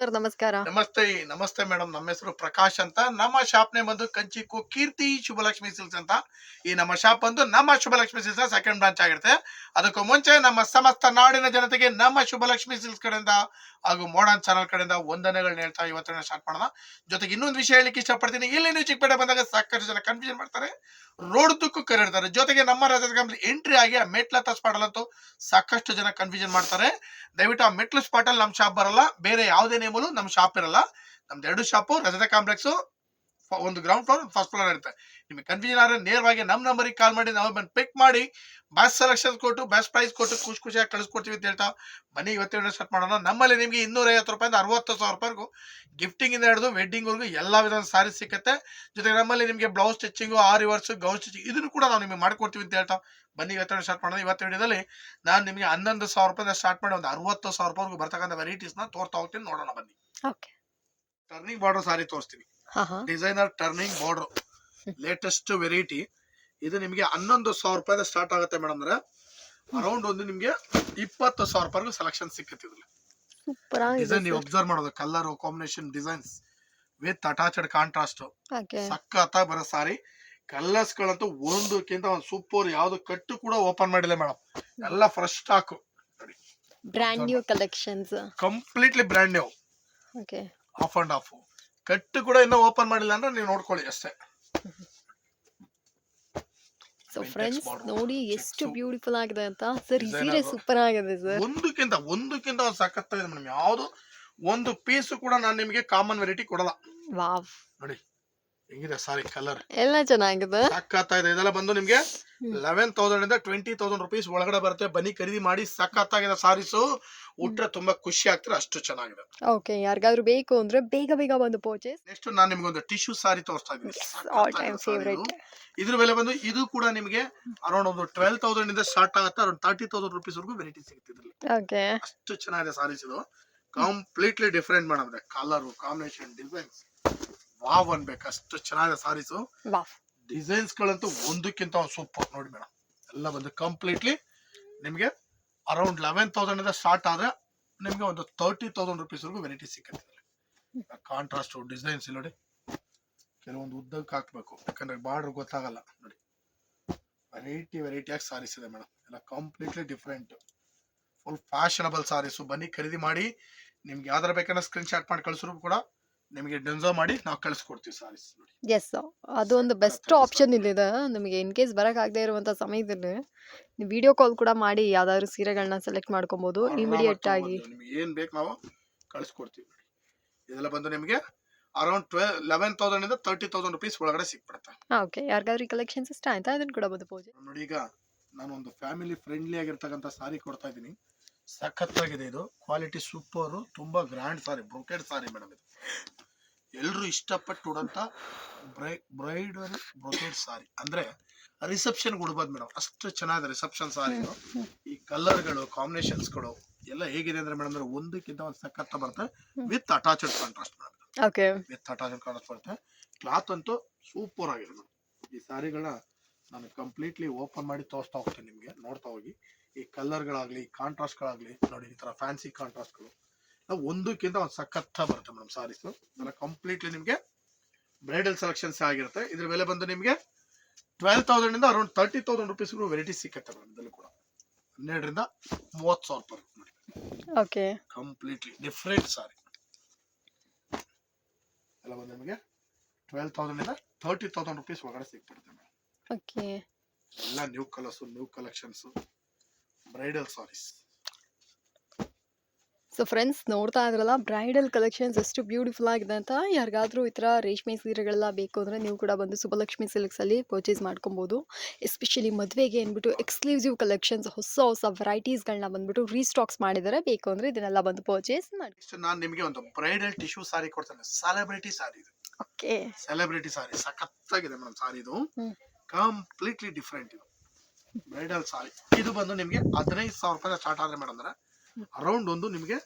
Sir ನಮಸ್ಕಾರ. ನಮಸ್ತೆ ನಮಸ್ತೆ ಮೇಡಮ್. ನಮ್ಮ ಹೆಸರು ಪ್ರಕಾಶ್ ಅಂತ. ನಮ್ಮ ಶಾಪ್ ನೇ ಬಂದು ಕಂಚಿಕು ಕೀರ್ತಿ ಶುಭಲಕ್ಷ್ಮಿ ಸಿಲ್ಸ್ ಅಂತ. ಈ ನಮ್ಮ ಶಾಪ್ ಬಂದು ನಮ್ಮ ಶುಭಲಕ್ಷ್ಮಿ ಸಿಲ್ಸ್ ಸೆಕೆಂಡ್ ಬ್ರಾಂಚ್ ಆಗಿರುತ್ತೆ. ಅದಕ್ಕೂ ಮುಂಚೆ ನಮ್ಮ ಸಮಸ್ತ ನಾಡಿನ ಜನತೆಗೆ ನಮ್ಮ ಶುಭಲಕ್ಷ್ಮಿ ಸಿಲ್ಸ್ ಕಡೆಯಿಂದ ಹಾಗೂ ಮೋಡನ್ ಚಾನಲ್ ಕಡೆಯಿಂದ ವಂದನೆಗಳನ್ನ ಹೇಳ್ತಾ ಇವತ್ತಿನ ಸ್ಟಾರ್ಟ್ ಮಾಡೋಣ. ಜೊತೆಗೆ ಇನ್ನೊಂದು ವಿಷಯ ಹೇಳಿಕ್ಕೆ ಇಷ್ಟಪಡ್ತೀನಿ. ಇಲ್ಲಿ ನೀವು ಚಿಕ್ಕಪೇಟೆ ಬಂದಾಗ ಸಾಕಷ್ಟು ಜನ ಕನ್ಫ್ಯೂಷನ್ ಮಾಡ್ತಾರೆ. ರೋಡ್ ತುಕ್ಕು ಕರೆಡ್ತಾರೆ ಜೊತೆಗೆ ನಮ್ಮ ಕಂಪ್ನಿ ಎಂಟ್ರಿ ಆಗಿ ಆ ಮೆಟ್ಲ ಸ್ಪಾಟ್ ಅಂತೂ ಸಾಕಷ್ಟು ಜನ ಕನ್ಫ್ಯೂಷನ್ ಮಾಡ್ತಾರೆ. ದಯವಿಟ್ಟು ಆ ಮೆಟ್ಲು ಸ್ಪಾಟ್ ಅಲ್ಲಿ ನಮ್ಮ ಶಾಪ್ ಬರಲ್ಲ. ಬೇರೆ ಯಾವುದೇ ನೇಮಲ್ಲೂ ನಮ್ಮ ಶಾಪ್ ಇರಲ್ಲ. ನಮ್ದು ಎರಡು ಶಾಪು ರಜತ ಕಾಂಪ್ಲೆಕ್ಸ್ ಒಂದು ಗ್ರೌಂಡ್ ಫ್ಲೋರ್ ಫಸ್ಟ್ ಫ್ಲೋರ್ ಇರುತ್ತೆ. ನಿಮಗೆ ಕನ್ಫ್ಯೂಷನ್ ಆದ್ರೆ ನೇರವಾಗಿ ನಮ್ಮ ನಂಬರಿಗೆ ಕಾಲ್ ಮಾಡಿ ನಾವು ಬಂದು ಪಿಕ್ ಮಾಡಿ ಬೆಸ್ಟ್ ಸೆಲೆಕ್ಷನ್ ಕೊಟ್ಟು ಬೆಸ್ಟ್ ಪ್ರೈಸ್ ಕೊಟ್ಟು, ಖುಷಿ ಖುಷಿಯಾಗಿ ಕಳಿಸ್ಕೊಡ್ತೀವಿ ಅಂತ ಹೇಳ್ತಾ ಬನ್ನಿ ಇವತ್ತೇ ಸ್ಟಾರ್ಟ್ ಮಾಡೋಣ. ನಮ್ಮಲ್ಲಿ ನಿಮಗೆ ಇನ್ನೂರೈವತ್ತು ರೂಪಾಯಿಂದ ಅರವತ್ತು ಸಾವಿರ ರೂಪಾಯಿಗೂ ಗಿಫ್ಟಿಂಗಿಂದ ಹಿಡಿದು ವೆಡ್ಡಿಂಗ್ ವರೆಗೂ ಎಲ್ಲ ವಿಧದ ಸಾರಿ ಸಿಕ್ಕತ್ತೆ ಜೊತೆಗೆ ನಮ್ಮಲ್ಲಿ ನಿಮಗೆ ಬ್ಲೌಸ್ ಸ್ಟಿಚಿಂಗು ಆ ರಿವರ್ಸ್ ಗೌನ್ ಸ್ಟಿಚಿಂಗ್ ಇದನ್ನು ಕೂಡ ನಾವು ನಿಮಗೆ ಮಾಡ್ಕೊಡ್ತೀವಿ ಅಂತ ಹೇಳ್ತಾ, ಬನ್ನಿ ಇವತ್ತೇ ಸ್ಟಾರ್ಟ್ ಮಾಡೋಣ. ಇವತ್ತು ವಿಡಿಯೋದಲ್ಲಿ ನಾನು ನಿಮಗೆ ಹನ್ನೊಂದು ಸಾವಿರ ರೂಪಾಯಿಂದ ಸ್ಟಾರ್ಟ್ ಮಾಡಿ ಒಂದು ಅರವತ್ತು ಸಾವಿರ ರೂಪಾಯಿವರೆಗೂ ಬರ್ತಕ್ಕಂಥ ವೆರೈಟೀಸ್ನ ತೋರ್ತಾ ಹೋಗ್ತೀನಿ. ನೋಡೋಣ ಬನ್ನಿ. ಓಕೆ ಟರ್ನಿಂಗ್ ಬಾರ್ಡರ್ ಸಾರಿ ತೋರಿಸ್ತೀನಿ. Designer turning border latest variety ಇದು ನಿಮಗೆ ಹನ್ನೊಂದು ಸಾವಿರ ರೂಪಾಯಿ ಸ್ಟಾರ್ಟ್ ಆಗುತ್ತೆ ಮೇಡಮ್ ಅಂದ್ರೆ ಅರೌಂಡ್ ಒಂದು ನಿಮಗೆ ಇಪ್ಪತ್ತು ಸಾವಿರ ರೂಪಾಯಿಗೂ ಸೆಲೆಕ್ಷನ್ ಸಿಕ್ಕತ್ತೆ ಇದ್ರಲ್ಲಿ. ನೀವು ಅಬ್ಸರ್ವ್ ಮಾಡೋದು colour combination designs with attached contrast okay ಸಖತ್ತ ಬರೋ ಸಾರಿ ಕಲರ್ಸ್ ಗಳಂತೂ ಒಂದಕ್ಕಿಂತ ಒಂದು ಸೂಪರ್ ಯಾವ್ದು ಕಟ್ಟು ಕೂಡ ಓಪನ್ ಮಾಡಿಲ್ಲ ಮೇಡಮ್ ಎಲ್ಲ fresh stock brand new collections completely brand new okay off and off. ಕಟ್ಟು ಕೂಡ ಇನ್ನೂ ಓಪನ್ ಮಾಡಿಲ್ಲ ಅಂದ್ರೆ ನೀವು ನೋಡ್ಕೊಳ್ಳಿ ಅಷ್ಟೇ. ಸೊ ಫ್ರೆಂಡ್ಸ್ ನೋಡಿ ಎಷ್ಟು ಬ್ಯೂಟಿಫುಲ್ ಆಗಿದೆ ಅಂತ. ಸರ್ ಈ ಸೀರೆ ಸೂಪರ್ ಆಗಿದೆ ಸರ್ ಒಂದಕ್ಕಿಂತ ಒಂದಕ್ಕಿಂತ ಒಂದು ಸಖತ್ತಾಗಿದೆ ಮೇಡಮ್ ಯಾವುದು? ಒಂದು ಪೀಸ್ ಕೂಡ ನಾನು ನಿಮಗೆ ಕಾಮನ್ ವೆರೈಟಿ ಕೊಡಲ್ಲ. ವಾವ್. ನೋಡಿ. ಹೆಂಗಿದೆ ಸಾರಿ ಕಲರ್ ಎಲ್ಲ ಚೆನ್ನಾಗಿದೆ. ಸಕ್ಕತ್ತಾಗಿದೆ ಇದೆ. ಇದೆಲ್ಲ ಬಂದು ನಿಮಗೆ. ಲೆವೆನ್ ತೌಸಂಡ್ ಇಂದ ಟ್ವೆಂಟಿ ತೌಸಂಡ್ ರುಪೀಸ್ ಒಳಗಡೆ ಬರುತ್ತೆ. ಬನ್ನಿ ಖರೀದಿ ಮಾಡಿ ಸಖತ್ತಾಗಿದೆ ಸಾರೀಸು ಉಟ್ರೆ ತುಂಬಾ ಖುಷಿ ಆಗ್ತಾರೆ. ಅಷ್ಟು ಚೆನ್ನಾಗಿದೆ. ಓಕೆ ಯಾರಿಗಾದ್ರೂ ಬೇಕು ಅಂದ್ರೆ ಬೇಗ ಬೇಗ ಬಂದು ಪರ್ಚೇಸ್ ನೆಕ್ಸ್ಟ್ ನಾನು ನಿಮ್ಗೆ ಒಂದು ಟಿಶ್ಯೂ ಸಾರಿ ತೋರಿಸ್ತಾ ಇದ್ದೀನಿ. ಇದ್ರ ಬೆಲೆ ಬಂದು ಇದು ಕೂಡ ನಿಮಗೆ ಅರೌಂಡ್ ಒಂದು ಟ್ವೆಲ್ ತೌಸಂಡ್ ಇಂದ ಸ್ಟಾರ್ಟ್ ಆಗುತ್ತೆ. ಅರೌಂಡ್ ತರ್ಟಿ ತೌಸಂಡ್ ರುಪೀಸ್ ವರೆಗೂ ವೆರೈಟಿ ಸಿಗುತ್ತೆ ಇದ್ರಲ್ಲಿ. ಓಕೆ ಅಷ್ಟು ಚೆನ್ನಾಗಿದೆ ಸಾರೀಸ್ ಇದು. ಕಂಪ್ಲೀಟ್ಲಿ ಡಿಫ್ರೆಂಟ್ ಮಾಡಿದ್ರೆ ಕಲರ್ ಕಾಂಬಿನೇಷನ್ ಡಿಸೈನ್ಸ್ ವಾವ್ ಅನ್ಬೇಕು. ಅಷ್ಟು ಚೆನ್ನಾಗಿದೆ ಸಾರೀಸು. ಡಿಸೈನ್ಸ್ ಗಳಂತೂ ಒಂದಕ್ಕಿಂತ ಒಂದು ಸೂಪರ್. ನೋಡಿ ಮೇಡಮ್. ಎಲ್ಲ ಬಂದು ಕಂಪ್ಲೀಟ್ಲಿ ನಿಮಗೆ ಅರೌಂಡ್ ಲೆವೆನ್ ತೌಸಂಡ್ ಇಂದ ಸ್ಟಾರ್ಟ್ ಆದ್ರೆ ನಿಮಗೆ ಒಂದು ತರ್ಟಿ ತೌಸಂಡ್ ರುಪೀಸ್ ವರೆಗೂ ವೆರೈಟಿ ಸಿಕ್ಕತ್ತೆ ಕಾಂಟ್ರಾಸ್ಟ್ ಡಿಸೈನ್ಸ್ ಇಲ್ಲಿ ನೋಡಿ. ಕೆಲವೊಂದು ಉದ್ದಕ್ಕೆ ಹಾಕ್ಬೇಕು. ಯಾಕಂದ್ರೆ ಬಾರ್ಡರ್ ಗೊತ್ತಾಗಲ್ಲ. ನೋಡಿ. ವೆರೈಟಿ ವೆರೈಟಿಯಾಗಿ ಸಾರೀಸ್ ಇದೆ ಮೇಡಮ್. ಎಲ್ಲ completely different full fashionable saris. ಬನ್ನಿ ಖರೀದಿ ಮಾಡಿ. ನಿಮ್ಗೆ ಯಾವ್ದಾರು ಬೇಕನ್ನ ಸ್ಕ್ರೀನ್ ಶಾಟ್ ಮಾಡಿ ಕಳಿಸಿದ್ರು ಕೂಡ ನಿಮಗೆ ಡೆನ್ಸೋ ಮಾಡಿ ನಾವು ಕಳಿಸ್ಕೊಡ್ತೀವಿ ಸಾರೀಸ್ ನೋಡಿ. ಎಸ್ ಒಂದು ಬೆಸ್ಟ್ ಆಪ್ಷನ್ ಇಲ್ಲಿದೆ. ನಿಮಗೆ ಇನ್ ಕೇಸ್ ಬರೋಕ್ಕಾಗದೇ ಇರುವಂಥ ಸಮಯದಲ್ಲಿ ನೀವು ವಿಡಿಯೋ ಕಾಲ್ ಕೂಡ ಮಾಡಿ ಯಾವ್ದಾದ್ರು ಸೀರೆಗಳನ್ನ ಸೆಲೆಕ್ಟ್ ಮಾಡ್ಕೊಬೋದು ಇಮಿಡಿಯೇಟ್ ಆಗಿ. ನಿಮಗೆ ಏನು ಬೇಕು ನಾವು ಕಳಿಸ್ಕೊಡ್ತೀವಿ ಇದೆಲ್ಲ ಬಂದು ನಿಮಗೆ ಅರೌಂಡ್ ಟ್ವೆಲ್ ಲೆವೆನ್ ತೌಸಂಡ್ ಇಂದ ತರ್ಟಿ ತೌಸಂಡ್ ರುಪೀಸ್ ಒಳಗಡೆ ಸಿಕ್ಬಿಡುತ್ತೆ. ಓಕೆ ಯಾರಿಗಾದ್ರೂ ಕಲೆಕ್ಷನ್ಸ್ ಇಷ್ಟ ಆಯ್ತಾ? ಅದನ್ನ ಕೂಡ ಬಂದು ಪೂಜೆ. ನೋಡಿ ಈಗ ನಾನು ಒಂದು ಫ್ಯಾಮಿಲಿ ಫ್ರೆಂಡ್ಲಿ ಆಗಿರ್ತಕ್ಕಂಥ ಸಾರಿ ಕೊಡ್ತಾ ಇದ್ದೀನಿ. ಸಖತ್ತಾಗಿದೆ ಇದು. ಕ್ವಾಲಿಟಿ ಸೂಪರ್ ತುಂಬಾ grand sari brocade sari madam ಇದು. ಎಲ್ಲರೂ ಇಷ್ಟಪಟ್ಟು ಉಡಂತ ಬ್ರೈ ಬ್ರೈಡಲ್ ಬ್ರೊಕೇಡ್ ಸಾರಿ. ಅಂದ್ರೆ ರಿಸೆಪ್ಷನ್ ಉಡ್ಬೋದು ಮೇಡಮ್. ಅಷ್ಟು ಚೆನ್ನಾಗಿದೆ ರಿಸೆಪ್ಷನ್ ಸಾರಿ ಈ ಕಲರ್ಗಳು ಕಾಂಬಿನೇಷನ್ಸ್ಗಳು ಎಲ್ಲ ಹೇಗಿದೆ ಅಂದ್ರೆ ಮೇಡಮ್ ಅಂದ್ರೆ ಒಂದಕ್ಕಿಂತ ಒಂದು ಸಖತ್ತ ಬರುತ್ತೆ. With attached contrast madam. Okay. With attached contrast ಬರುತ್ತೆ. ಕ್ಲಾತ್ ಅಂತೂ ಸೂಪರ್ ಆಗಿದೆ ಮೇಡಮ್. ಈ ಸಾರಿಗಳನ್ನ ನಾನು ಕಂಪ್ಲೀಟ್ಲಿ ಓಪನ್ ಮಾಡಿ ತೋರಿಸ್ತಾ ಹೋಗ್ತೀನಿ ನಿಮಗೆ. ನೋಡ್ತಾ ಹೋಗಿ. ಈ ಕಲರ್ಗಳಾಗ್ಲಿ ಕಾಂಟ್ರಾಸ್ಟ್ಗಳಾಗ್ಲಿ ನೋಡಿ ಈ ತರ ಫ್ಯಾನ್ಸಿ ಕಾಂಟ್ರಾಸ್ಟ್ಗಳು. ಒಂದಕ್ಕಿಂತ ಒಂದು ಸಖತ್ತ ಬರುತ್ತೆ ಮೇಡಮ್ ಸಾರೀಸ್. ಎಲ್ಲ ಕಂಪ್ಲೀಟ್ಲಿ ನಿಮಗೆ ಬ್ರೈಡಲ್ ಸೆಲೆಕ್ಷನ್ಸ್ ಆಗಿರುತ್ತೆ. ಇದ್ರ ಬೆಲೆ ಬಂದು ನಿಮಗೆ ಟ್ವೆಲ್ ತೌಸಂಡ್ ಇಂದ around thirty thousand rupees variety ಸಿಕ್ಕತ್ತೆ ಮೇಡಮ್ ಇದರಲ್ಲಿ ಕೂಡ. ಹನ್ನೆರಡರಿಂದ ಮೂವತ್ತು ಸಾವಿರ ರೂಪಾಯಿ ಓಕೆ ಕಂಪ್ಲೀಟ್ಲಿ ಡಿಫ್ರೆಂಟ್ ಸಾರಿ ಎಲ್ಲ ಬಂದು ನಿಮಗೆ ಟ್ವೆಲ್ ತೌಸಂಡ್ ಇಂದ ತರ್ಟಿ ತೌಸಂಡ್ ರುಪೀಸ್ ಒಳಗಡೆ ಸಿಕ್ಬಿಡುತ್ತೆ ಮೇಡಮ್. ಓಕೆ ಎಲ್ಲ new colours new collections bridal saris so friends ನೋಡ್ತಾ ಇದ್ರಲ್ಲ ಬ್ರೈಡಲ್ ಕಲೆಕ್ಷನ್ಸ್ ಎಷ್ಟು ಬ್ಯೂಟಿಫುಲ್ ಆಗಿದೆ ಅಂತ. ಯಾರಿಗಾದರೂ ಈ ಥರ ರೇಷ್ಮೆ ಸೀರೆಗಳೆಲ್ಲ ಬೇಕು ಅಂದರೆ ನೀವು ಕೂಡ ಬಂದು ಸುಬ್ಬಲಕ್ಷ್ಮಿ ಸಿಲ್ಕ್ಸಲ್ಲಿ ಪರ್ಚೇಸ್ ಮಾಡ್ಕೊಬೋದು. ಎಸ್ಪೆಷಲಿ ಮದುವೆಗೆ ಅಂದ್ಬಿಟ್ಟು ಎಕ್ಸ್ಕ್ಲೂಸಿವ್ ಕಲೆಕ್ಷನ್ಸ್ ಹೊಸ ಹೊಸ ವೆರೈಟೀಸ್ಗಳನ್ನ ಬಂದ್ಬಿಟ್ಟು ರೀಸ್ಟಾಕ್ಸ್ ಮಾಡಿದ್ದಾರೆ ಬೇಕು ಅಂದರೆ ಇದನ್ನೆಲ್ಲ ಬಂದು ಪರ್ಚೇಸ್ ಮಾಡಿ. ನಾನು ನಿಮಗೆ ಒಂದು ಬ್ರೈಡಲ್ ಟಿಶ್ಯೂ ಸಾರಿ ಕೊಡ್ತೇನೆ. ಸೆಲೆಬ್ರಿಟಿ ಸಾರಿ ಇದು. ಓಕೆ ಸೆಲೆಬ್ರಿಟಿ ಸಾರಿ ಸಖತ್ತಾಗಿದೆ ಮೇಡಮ್ ಸಾರಿ ಇದು. ಕಂಪ್ಲೀಟ್ಲಿ ಡಿಫ್ರೆಂಟ್ ಇದು. ಬ್ರೈಡಲ್ ಸಾರಿ ಇದು ಬಂದು ನಿಮಗೆ ಹದಿನೈದು ಸಾವಿರ ರೂಪಾಯಿ ಸ್ಟಾರ್ಟ್ ಆದರೆ ಮೇಡಮ್ ಅಂದ್ರೆ ಅರೌಂಡ್ ಒಂದು ನಿಮಗೆ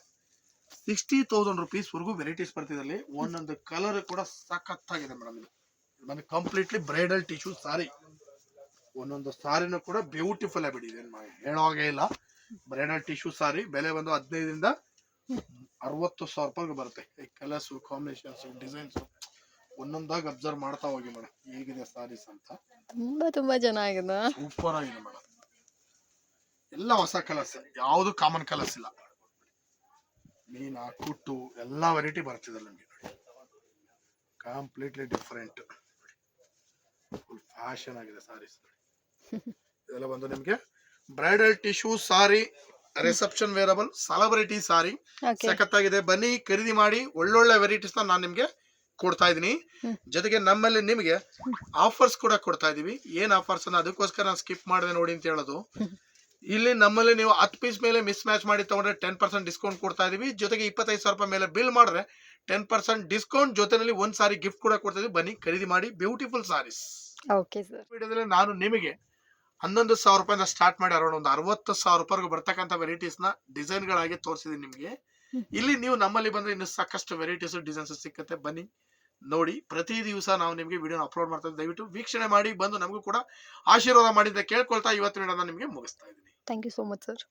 ಸಿಕ್ಸ್ಟಿ ತೌಸಂಡ್ ರುಪೀಸ್ ವರೆಗೂ ವೆರೈಟೀಸ್ ಬರ್ತಿದಲ್ಲಿ ಒಂದೊಂದು ಕಲರ್ ಕೂಡ ಸಖತ್ತಾಗಿದೆ ಮೇಡಮ್ ಇದು ಮನೆ ಕಂಪ್ಲೀಟ್ಲಿ ಬ್ರೈಡಲ್ ಟಿಶ್ಯೂ ಸಾರಿ ಒಂದೊಂದು ಸಾರಿನೂ ಕೂಡ ಬ್ಯೂಟಿಫುಲ್ ಆಗಿಬಿಟ್ಟಿದೆ ಹೇಳೋ ಹಾಗೆ ಇಲ್ಲ. ಬ್ರೈಡಲ್ ಟಿಶ್ಯೂ ಸಾರಿ ಬೆಲೆ ಬಂದು ಹದಿನೈದರಿಂದ ಅರವತ್ತು ಸಾವಿರ ರೂಪಾಯಿಗೆ ಬರುತ್ತೆ. ಈ ಕಲರ್ಸ್ ಕಾಂಬಿನೇಷನ್ಸ್ ಡಿಸೈನ್ಸ್ ಒಂದೊಂದಾಗಿ ಅಬ್ಸರ್ವ್ ಮಾಡ್ತಾ ಹೋಗಿ ಮೇಡಮ್ ಹೇಗಿದೆ ಸಾರೀಸ್ ಅಂತ? ತುಂಬಾ ತುಂಬಾ ಚೆನ್ನಾಗಿದೆ. ಸೂಪರ್ ಆಗಿದೆ ಮೇಡಮ್ ಎಲ್ಲ ಹೊಸ ಕಲರ್ಸ್ ಯಾವುದು ಕಾಮನ್ ಕಲರ್ಸ್ ಇಲ್ಲ. ಮೀನ ಕುಟ್ಟು ಎಲ್ಲ ವೆರೈಟಿ ಬರ್ತಿದೆ ನಮಗೆ. ಕಂಪ್ಲೀಟ್ಲಿ ಡಿಫರೆಂಟ್ ಫುಲ್ ಫ್ಯಾಷನ್ ಆಗಿದೆ ಸಾರೀಸ್ ಇದೆಲ್ಲ ಬಂದು ನಿಮಗೆ bridal tissue sari reception wearable celebrity sari ಸಖತ್ತಾಗಿದೆ. ಬನ್ನಿ ಖರೀದಿ ಮಾಡಿ ಒಳ್ಳೊಳ್ಳೆ ವೆರೈಟೀಸ್ ನಾನು ನಿಮ್ಗೆ ಕೊಡ್ತಾ ಇದೀನಿ ಜೊತೆಗೆ ನಮ್ಮಲ್ಲಿ ನಿಮಗೆ ಆಫರ್ಸ್ ಕೂಡ ಕೊಡ್ತಾ ಇದೀವಿ ಏನ್ ಆಫರ್ಸ್ ಅನ್ನ ಅದಕ್ಕೋಸ್ಕರ ನಾನು ಸ್ಕಿಪ್ ಮಾಡಿದೆ ನೋಡಿ ಅಂತ ಹೇಳೋದು. ಇಲ್ಲಿ ನಮ್ಮಲ್ಲಿ ನೀವು ಹತ್ತು ಪೀಸ್ ಮೇಲೆ ಮಿಸ್ ಮ್ಯಾಚ್ ಮಾಡಿ ತಗೊಂಡ್ರೆ ಟೆನ್ ಪರ್ಸೆಂಟ್ ಡಿಸ್ಕೌಂಟ್ ಕೊಡ್ತಾ ಇದೀವಿ. ಜೊತೆಗೆ ಇಪ್ಪತ್ತೈದು ಸಾವಿರ ರೂಪಾಯಿ ಮೇಲೆ ಬಿಲ್ ಮಾಡಿದ್ರೆ ಟೆನ್ ಪರ್ಸೆಂಟ್ ಡಿಸ್ಕೌಂಟ್ ಜೊತೆನಲ್ಲಿ ಒಂದ್ ಸಾರಿ ಗಿಫ್ಟ್ ಕೂಡ ಕೊಡ್ತಾ ಇದೀವಿ. ಬನ್ನಿ ಖರೀದಿ ಮಾಡಿ. ಬ್ಯೂಟಿಫುಲ್ ಸಾರೀಸ್ ಓಕೆ ಸರ್ ವಿಡಿಯೋದಲ್ಲಿ ನಾನು ನಿಮಗೆ ಹನ್ನೊಂದು ಸಾವಿರ ರೂಪಾಯಿಂದ ಸ್ಟಾರ್ಟ್ ಮಾಡಿ ಅರೌಂಡ್ ಒಂದು ಅರವತ್ತು ಸಾವಿರ ರೂಪಾಯಿಗೆ ಬರ್ತಕ್ಕಂಥ ವೆರೈಟೀಸ್ನ ಡಿಸೈನ್ ಗಳಾಗಿ ತೋರಿಸಿದೀನಿ ನಿಮಗೆ. ಇಲ್ಲಿ ನೀವು ನಮ್ಮಲ್ಲಿ ಬಂದ್ರೆ ಇನ್ನು ಸಾಕಷ್ಟು ವೆರೈಟೀಸ್ ಡಿಸೈನ್ಸ್ ಸಿಕ್ಕತ್ತೆ. ಬನ್ನಿ ನೋಡಿ. ಪ್ರತಿ ದಿವಸ ನಾವು ನಿಮಗೆ ವಿಡಿಯೋ ಅಪ್ಲೋಡ್ ಮಾಡ್ತಾ ಇದ್ದೀವಿ. ದಯವಿಟ್ಟು ವೀಕ್ಷಣೆ ಮಾಡಿ ಬಂದು ನಮಗೂ ಕೂಡ ಆಶೀರ್ವಾದ ಮಾಡಿದ್ದೆ ಕೇಳ್ಕೊಳ್ತಾ ಇವತ್ತು ವಿಡಿಯೋನ ನಿಮಗೆ ಮುಗಿಸ್ತಾ ಇದ್ದೀನಿ. Thank you so much sir